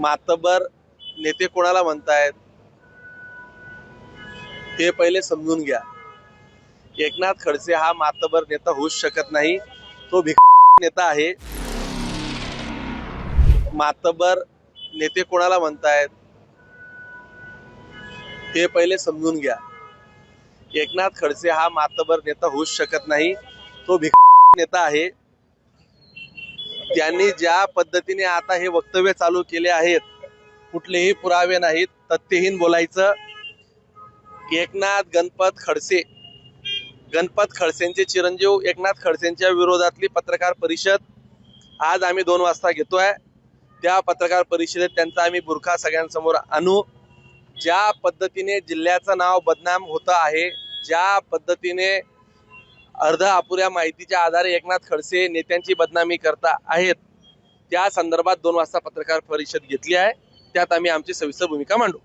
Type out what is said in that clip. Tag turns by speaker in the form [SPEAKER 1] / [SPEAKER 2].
[SPEAKER 1] मातबर नेते कोणाला म्हणतायत? ते पहिले समजून घ्या. एकनाथ खडसे हा मातबर नेता होऊच शकत नाही. तो भिक नेता आहे. मातबर नेते कोणाला म्हणतायत? ते पहिले समजून घ्या. एकनाथ खडसे हा मातबर नेता होऊच शकत नाही. तो भिक नेता आहे. त्यांनी ज्या पद्धतीने आता हे वक्तव्य चालू केले आहेत कुठलेही पुरावे नाहीत तथ्यहीन बोलायचं. एकनाथ गणपत खडसे गणपत खडसेंचे चिरंजीव एकनाथ खडसेंच्या विरोधातली पत्रकार परिषद आज आम्ही दोन वाजता घेतोय. त्या पत्रकार परिषदेत त्यांचा आम्ही बुरखा सगळ्यांसमोर आणू. ज्या पद्धतीने जिल्ह्याचं नाव बदनाम होतं आहे ज्या पद्धतीने अर्ध अपुऱ्या माहितीच्या आधारे एकनाथ खडसे नेत्यांची बदनामी करता आहेत. त्या संदर्भात दोन वाजता पत्रकार परिषद घेतली आहे. त्यात आम्ही आमची सविस्तर भूमिका मांडू.